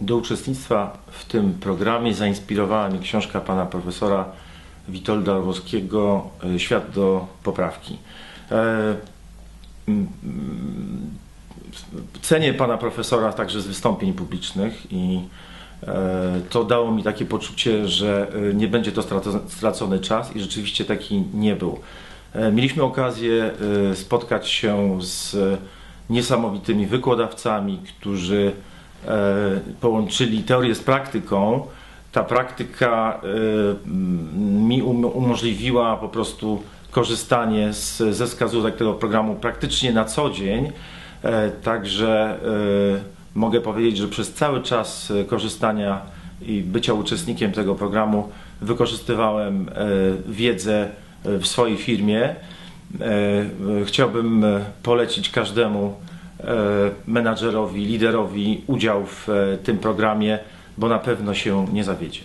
Do uczestnictwa w tym programie zainspirowała mnie książka pana profesora Witolda Orłowskiego e, Świat do poprawki. E, mm, Cenię pana profesora także z wystąpień publicznych i e, to dało mi takie poczucie, że nie będzie to stracony czas i rzeczywiście taki nie był. Mieliśmy okazję spotkać się z niesamowitymi wykładowcami, którzy połączyli teorię z praktyką. Ta praktyka e, mi um- umożliwiła po prostu korzystanie z, ze wskazówek tego programu praktycznie na co dzień. E, Także e, mogę powiedzieć, że przez cały czas e, korzystania i bycia uczestnikiem tego programu wykorzystywałem e, wiedzę e, w swojej firmie. E, e, Chciałbym e, polecić każdemu e, menadżerowi, liderowi udział w e, tym programie, bo na pewno się nie zawiedzie.